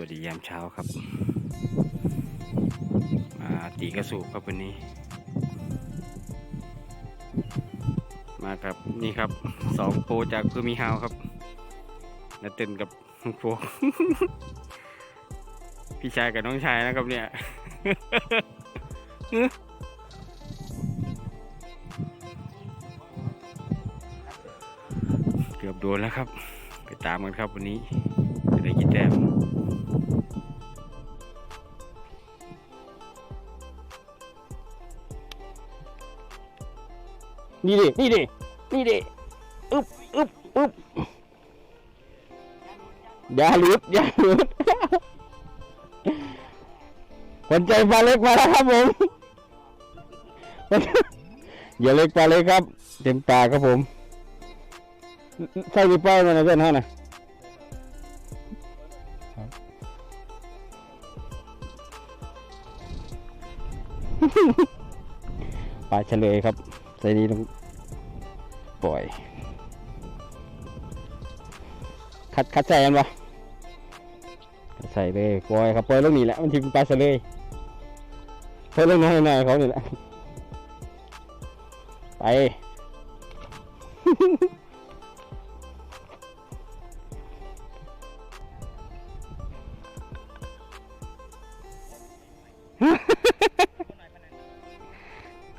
วัสดียามเช้าครับมาตีกระสูบครับวันนี้ มากับนี่ครับสองโปรจากคือมีฮาวครับนาเต้นกับน้องโฟกพี่ชายกับน้องชายนะครับเนี่ยเกือบโดนแล้วครับ ไปตามกันครับวันนี้จะได้กี่แต้ม นี่ดิ นี่ดิ นี่ดิ อึบอึบอึบอย่าหลุดอย่าหลุดคนใจปลาเล็กมาแล้วครับผมอย่าเล็กปลาเล็กครับ เต็มตาครับผม ใส่กี่ป้ามานะเพื่อนเท่านะปลาเฉลยครับใส่นี้ต้อง ปล่อย คัดคัดใส่กันปะใส่เลยปล่อยครับปล่อยลงนี่แหละมันถึงปลาเลยปล่อยลงน้อยหน่อยเขานี่แหละไป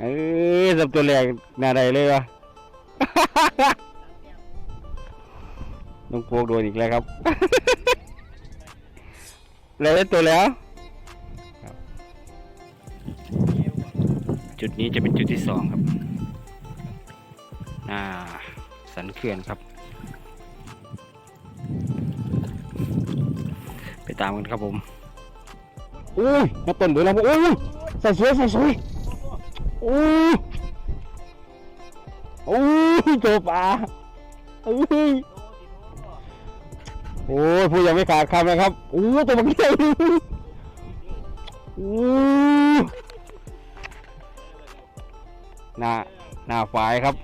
เออสับตัวแรกหน้าใดเลยวะ น้องโปกโดนอีกแล้วครับเลยได้ตัวแล้ว จุดนี้จะเป็นจุดที่สองครับหน้าสันเขื่อนครับ ไปตามกันครับผมอุ้ยมาต้นเบือแล้วอุ้ยใส่สวยใส่สวยอุ้ยอุ้ยโจปลาอุ้ยโอ้ยผู้ยังไม่ขาดคำนะครับ โอ้ตัวมันใหญ่โอ้หน้าหน้าฝายครับ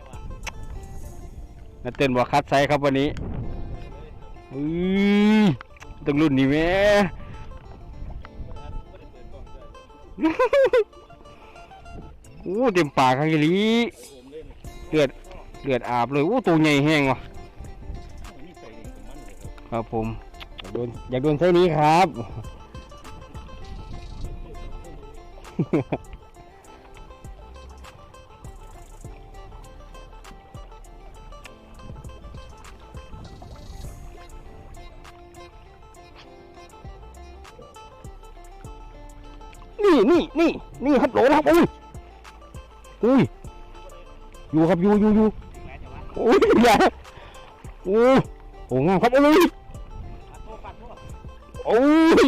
นาเต้นบอกคัดไซครับวันนี้อุ้ยต้องรุ่นนี้แม่โอ้เต็มปากข้างอีหลีเลือดเลือดอาบเลยโอ้ตัวใหญ่แห้งว่ะ ครับผม อยากโดนอยากโดนไส้นี้ครับ นี่นี่นี่นี่ครับโหลนะครับอุ้ยอุ้ยอยู่ครับอยู่อยู่อยู่อุ้ยอย่าโอ้โหงามครับอุ้ย โอ้ย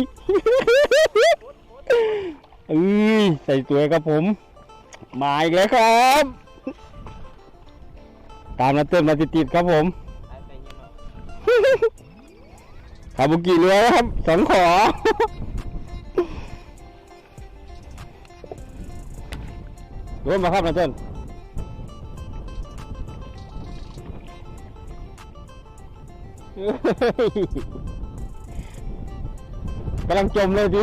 เอ้ยใส่ตัวครับผม มาอีกแล้วครับ ตามนัดเติมมาติดๆครับผมคาบุกิเรือครับสองขอ โดนมาครับนะเต้นเฮ้ย กำลังจมเลยดิ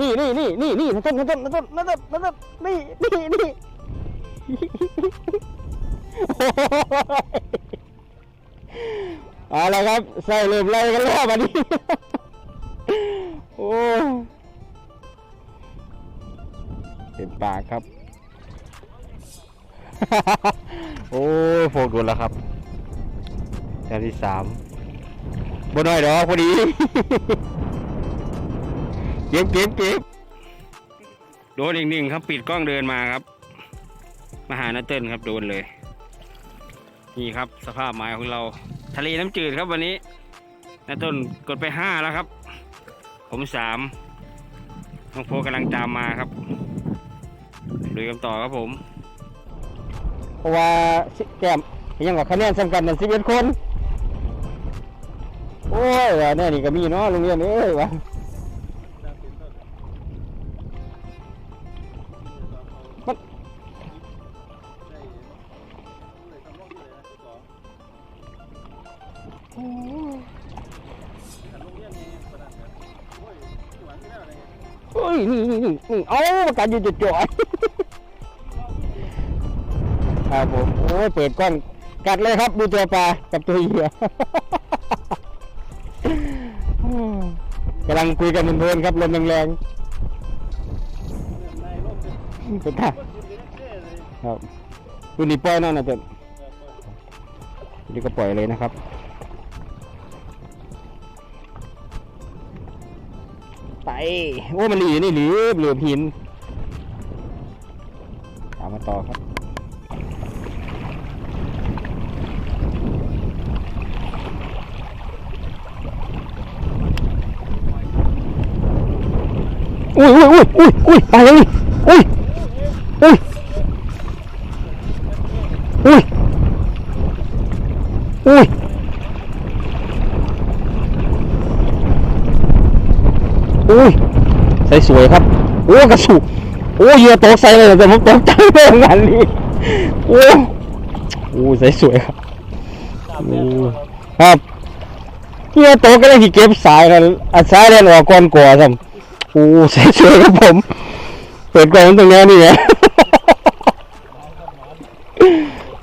นี่นี่นี่นี่นี่นะต้นนะต้นนะต้นนะต้นนะต้นนี่นี่นี่เอาละครับใส่เริ่มไล่กันแล้ววันนี้ เต็มปากครับ โอ้โฟกโดนแล้วครับแต้มที่สามบนน้อยดอกพอดี เก็บเก็บเก็บโดนอีกหนึ่งครับ ปิดกล้องเดินมาครับ มาหานาเติ้ลครับโดนเลย นี่ครับ สภาพหมายของเรา ทะเลน้ำจืดครับวันนี้นาเติ้ลกดไปห้าแล้วครับ ผมสามน้องโฟกำลังตามมาครับ ลุยกันต่อครับผม เพราะว่าแกมยังกับคะแนนสำคัญนั่นสิบเอ็ดคน โอ้ยว่าแน่นี่ก็มีเนาะโรงเรียนเอ้ยวะโอ้ยนี่นี่นี่เอาประกันอยู่จุดจ่อย ครับผมโอ้เปิดกล้องกัดเลยครับดูตัวปลากับตัวเหยื่อกำลังคุยกันเพลินๆครับลมแรงๆเป็นท่าครับดูนี่ปล่อยนั่นนะเต็นี่ก็ปล่อยเลยนะครับไปโอ้มันหลีนี่หลีเหลือหินตามมาต่อครับ ยอุ้ยอุ้ยอุ้ยอุ้ยไปเลยอุ้ยอุ้ยอุ้ยอุ้ยอุ้ยใส่สวยครับโอ้กระสุโอ้เหยื่อตกใส่เลยแต่ผมตกใจเลยงานนี้โอ้โอ้ใส่สวยครับโอ้ครับเหยื่อตกก็เลยที่เก็บสายกันอัดสายเล่นออกก่อนกว่าซ้ำ โอ้ใส่เสื้อครับผม เปิดกล่องตรงนี้นี่ไง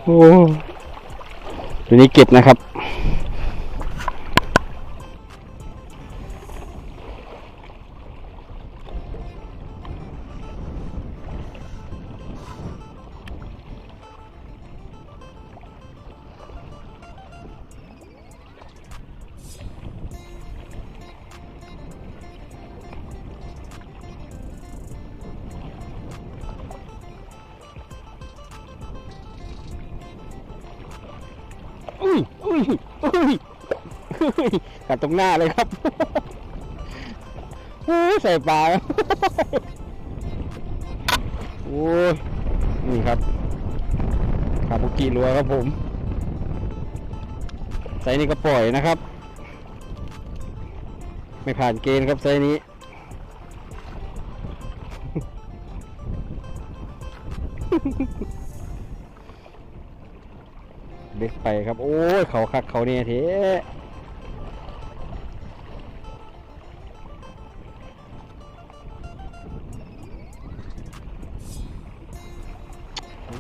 โอ้ตัวนี้เก็บนะครับ อุ้ยอุ้ยอุ้ยอุ้ยกัดตรงหน้าเลยครับใส่ปลาโอ้ยนี่ครับคาบุกิรัวครับผม ไซนี้ก็ปล่อยนะครับ ไม่ผ่านเกณฑ์ครับไซนี้ เล็กไปครับ โอ้ย เขาคักเขาเนี่ยเทโอ้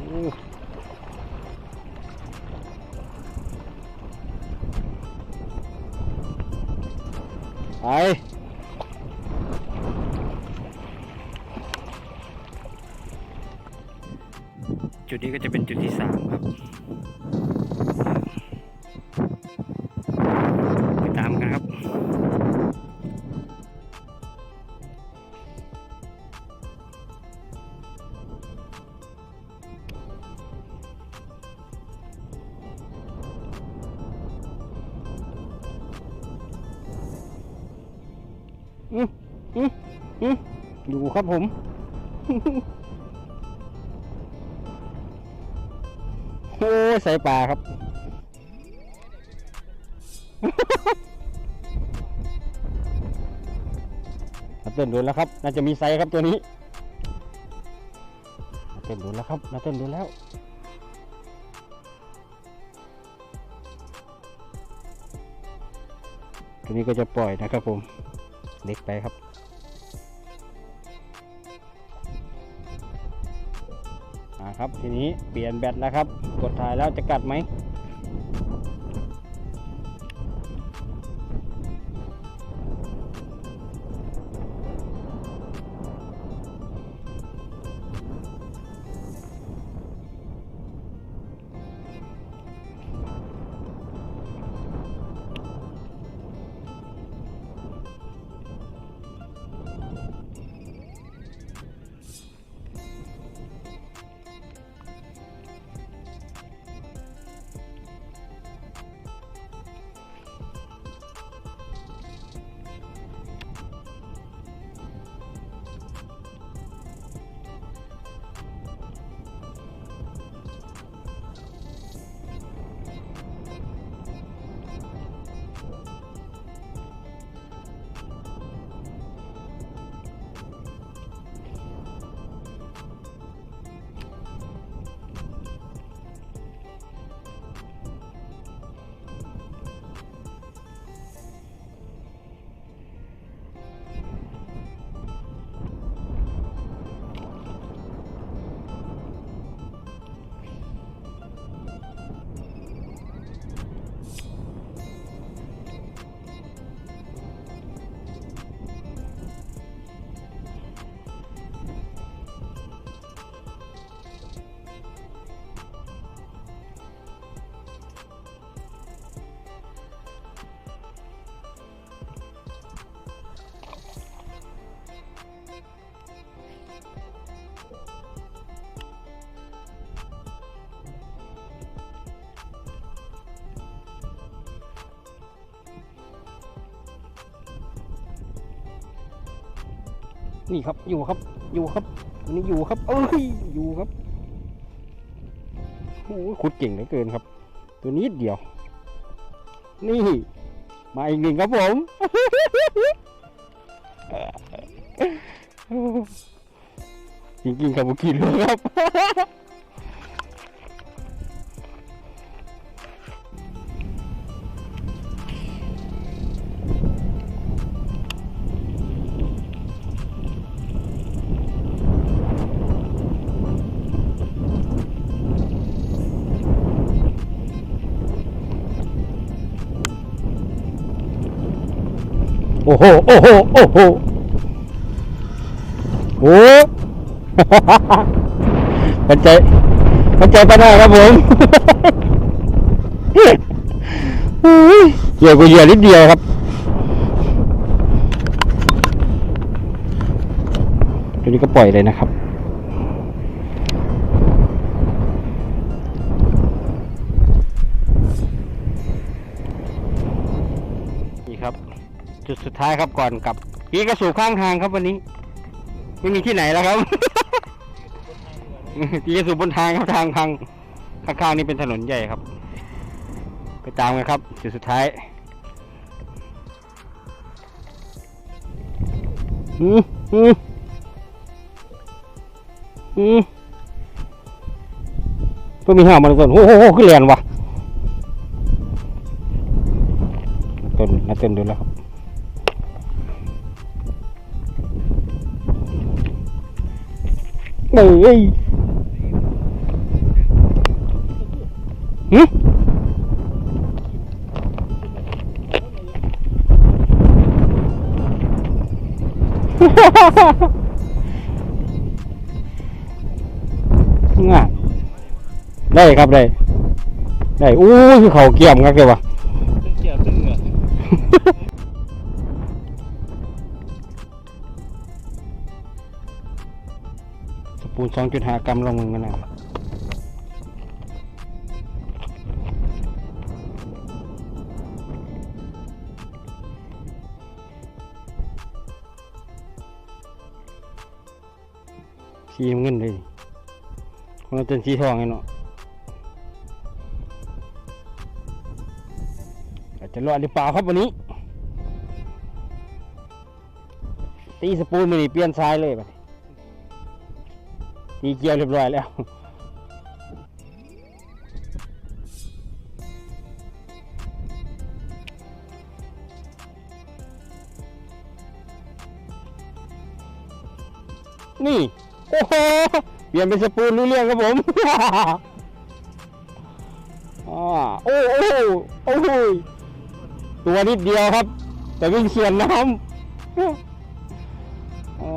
ไปจุดนี้ก็จะเป็นจุดที่สามครับ อยู่ครับผม โอ้ยใส่ปลาครับนาเต้นโดนแล้วครับ น่าจะมีไซครับตัวนี้นาเต้นโดนแล้วครับนาเต้นโดนแล้วตัวนี้ก็จะปล่อยนะครับผม เล็กไปครับ ครับ ทีนี้เปลี่ยนแบตแล้วครับ กดถ่ายแล้วจะกัดไหม นี่ครับอยู่ครับ อยู่ครับตัวนี้อยู่ครับ เอ้ยอยู่ครับโอ้ขุดเก่งเหลือเกินครับ ตัวนี้เดียว นี่ มาอีกหนึ่งครับผมจริงๆครับผมกินเลยครับ โอ้โหโอ้โหโอ้โหโอ้ปัจจัยปัจจัยปหน้าครับผมอุ้ยเหยื่อกูเหยื่อนิดเดียวครับตัวนี้ก็ปล่อยเลยนะครับ ท้ายครับก่อนกลับปีกระสู่ข้างทางครับวันนี้ ไม่มีที่ไหนแล้วครับปีกระสู่บนทางครับทางพังข้างๆนี่เป็นถนนใหญ่ครับ ไปตามกันครับจุดสุดท้ายอืมอืมอืมก็มีห้ามันต้นโอ้โหโอ้โหขึ้นแรงว่ะต้นนะต้นดูแล้วครับ เฮ้ยหึง่ายได้ครับได้ได้อู้ยคือเขาเกี่ยมครับเกี่ยววะ ปูนสองจุดหากรัมลงมือกันนะสีเงินเลยคนละเป็นสีทองไงเนาะอาจจะรอดหรือเปล่าครับวันนี้ ตีสปูนมันนี่เปลี่ยนซ้ายเลยไป ตีเกียร์เรียบร้อยแล้วนี่ โอ้โห เปลี่ยนเป็นสปูนรู้เรื่องครับผมอ่าโอ้โอ้โอ้โหตัวนิดเดียวครับ แต่วิ่งเขียนน้ำอ่า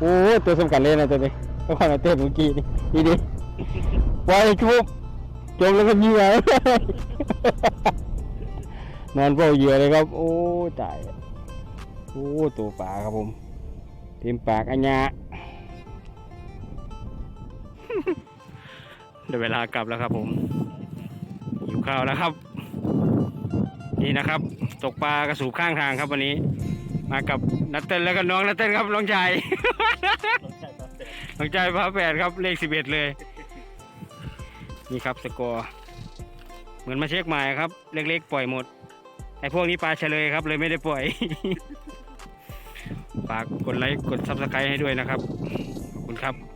โอ้ตัวสำคัญเลยนะตัวนี้ตัวความเต้นเมื่อกี้นี่นี่ดิปล่อยชุบจมแล้วก็เหยื่อนอนเฝ้าเหยื่อเลยครับ โอ้ตายโอ้ตัวปลาครับผมเต็มปากอัญญาเดี๋ยวเวลากลับแล้วครับผมหิวข้าวแล้วครับ นี่นะครับ ตกปลากระสูบข้างทางครับวันนี้ มากับนัตเต้นแล้วก็น้องนัตเต้นครับน้องชาย น้องชายพาแปดครับเลขสิบเอ็ดเลย นี่ครับสกอร์ เหมือนมาเช็คหมายครับ เล็กๆปล่อยหมด ไอ้พวกนี้ปลาเฉลยครับ เลยไม่ได้ปล่อย ฝากกดไลค์กดซับสไครต์ให้ด้วยนะครับ ขอบคุณครับ